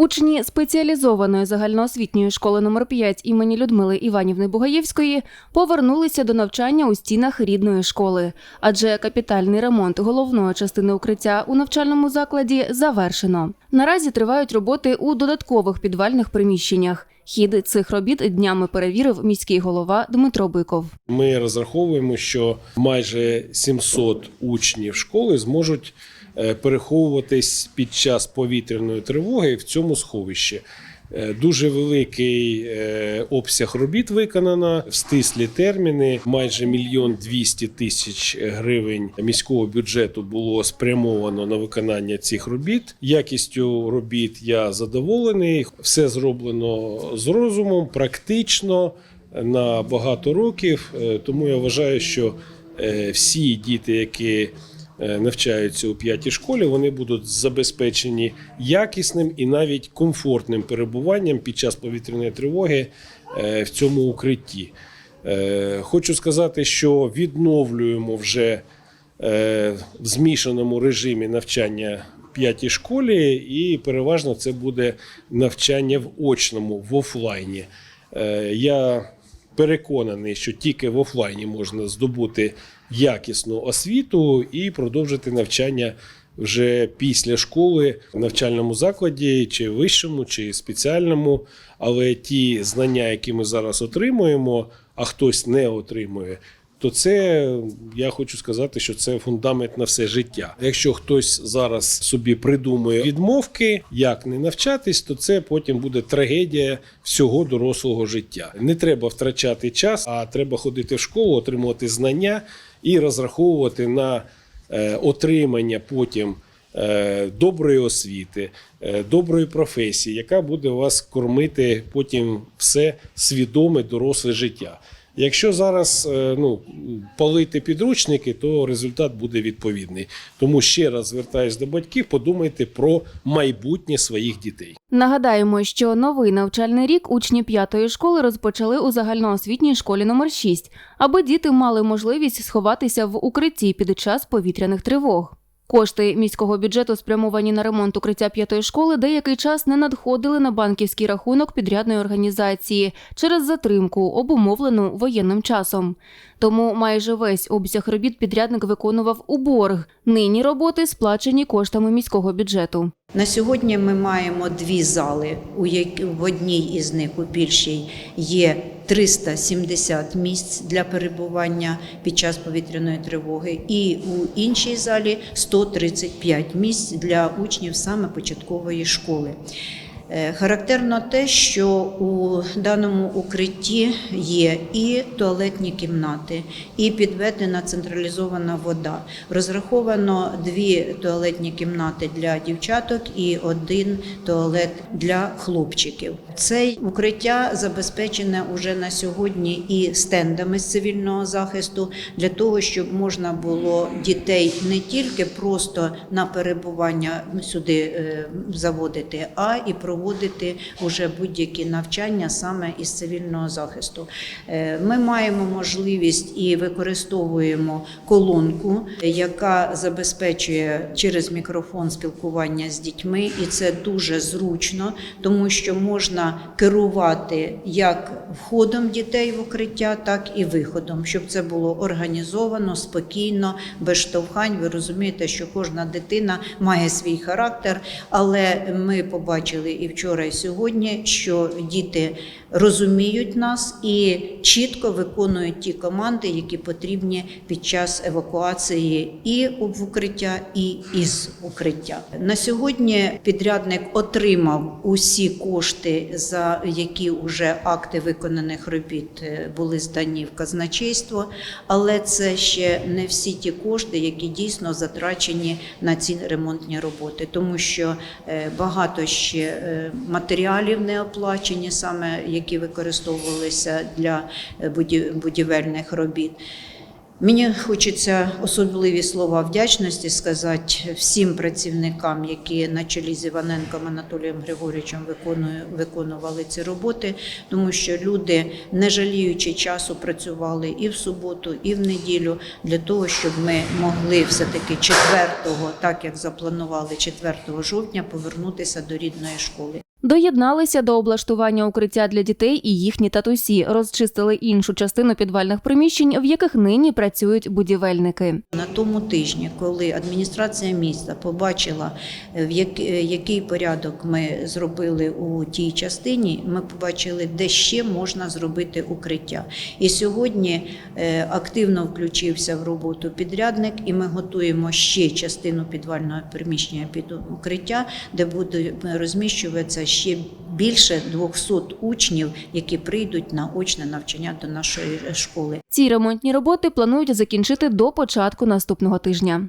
Учні спеціалізованої загальноосвітньої школи номер 5 імені Людмили Іванівни Бугаєвської повернулися до навчання у стінах рідної школи, адже капітальний ремонт головної частини укриття у навчальному закладі завершено. Наразі тривають роботи у додаткових підвальних приміщеннях. Хід цих робіт днями перевірив міський голова Дмитро Биков. Ми розраховуємо, що майже 700 учнів школи зможуть переховуватись під час повітряної тривоги в цьому сховищі. Е, Дуже великий е, обсяг робіт виконано в стислі терміни. Майже мільйон двісті тисяч гривень міського бюджету було спрямовано на виконання цих робіт. Якістю робіт я задоволений. Все зроблено з розумом, практично на багато років. Е, Тому я вважаю, що е, всі діти, які е, навчаються у п'ятій школі, вони будуть забезпечені якісним і навіть комфортним перебуванням під час повітряної тривоги е, в цьому укритті. Е, Хочу сказати, що відновлюємо вже е, в змішаному режимі навчання в п'ятій школі, і переважно це буде навчання в очному, в офлайні. Е, Я переконаний, що тільки в офлайні можна здобути якісну освіту і продовжити навчання вже після школи в навчальному закладі, чи вищому, чи спеціальному. Але ті знання, які ми зараз отримуємо, а хтось не отримує. То це я хочу сказати, що це фундамент на все життя. Якщо хтось зараз собі придумує відмовки, як не навчатись, то це потім буде трагедія всього дорослого життя. Не треба втрачати час, а треба ходити в школу, отримувати знання і розраховувати на е, отримання потім е, доброї освіти, е, доброї професії, яка буде вас кормити потім все свідоме доросле життя. Якщо зараз е, ну, палити підручники, то результат буде відповідний. Тому ще раз звертаюсь до батьків, подумайте про майбутнє своїх дітей. Нагадаємо, що новий навчальний рік учні п'ятої школи розпочали у загальноосвітній школі номер 6, аби діти мали можливість сховатися в укритті під час повітряних тривог. Кошти міського бюджету, спрямовані на ремонт укриття п'ятої школи, деякий час не надходили на банківський рахунок підрядної організації через затримку, обумовлену воєнним часом. Тому майже весь обсяг робіт підрядник виконував у борг. Нині роботи сплачені коштами міського бюджету. На сьогодні ми маємо дві зали. У в одній із них у більшій є 370 місць для перебування під час повітряної тривоги, і у іншій залі 135 місць для учнів саме початкової школи. Е, Характерно те, що у даному укритті є і туалетні кімнати, і підведена централізована вода. Розраховано дві туалетні кімнати для дівчаток і один туалет для хлопчиків. Це укриття забезпечене уже на сьогодні і стендами з цивільного захисту для того, щоб можна було дітей не тільки просто на перебування сюди е, заводити, а і проводити уже будь-які навчання саме із цивільного захисту. Е, Ми маємо можливість і використовуємо колонку, яка забезпечує через мікрофон спілкування з дітьми, і це дуже зручно, тому що можна керувати як входом дітей в укриття, так і виходом, щоб це було організовано, спокійно, без штовхань. Ви розумієте, що кожна дитина має свій характер, але ми побачили і вчора, і сьогодні, що діти розуміють нас і чітко виконують ті команди, які потрібні під час евакуації і в укриття, і із укриття. На сьогодні підрядник отримав усі кошти, за які вже акти виконаних робіт е, були здані в казначейство, але це ще не всі ті кошти, які дійсно затрачені на ці ремонтні роботи, тому що е, багато ще е, матеріалів не оплачені, саме які використовувалися для будівельних робіт. Мені хочеться особливі слова вдячності сказати всім працівникам, які на чолі з Іваненком Анатолієм Григорійовичем виконує- виконували ці роботи, тому що люди, не жаліючи часу, працювали і в суботу, і в неділю для того, щоб ми могли все-таки 4, так як запланували 4 жовтня, повернутися до рідної школи. Доєдналися до облаштування укриття для дітей і їхні татусі, розчистили іншу частину підвальних приміщень, в яких нині працюють будівельники. На тому тижні, коли адміністрація міста побачила, е, в е, який порядок ми зробили у тій частині, ми побачили, де ще можна зробити укриття. І сьогодні е, активно включився в роботу підрядник, і ми готуємо ще частину підвального приміщення під укриття, де буде розміщуватися ще більше 200 учнів, які прийдуть на очне навчання до нашої школи. Ці ремонтні роботи планують закінчити до початку наступного тижня.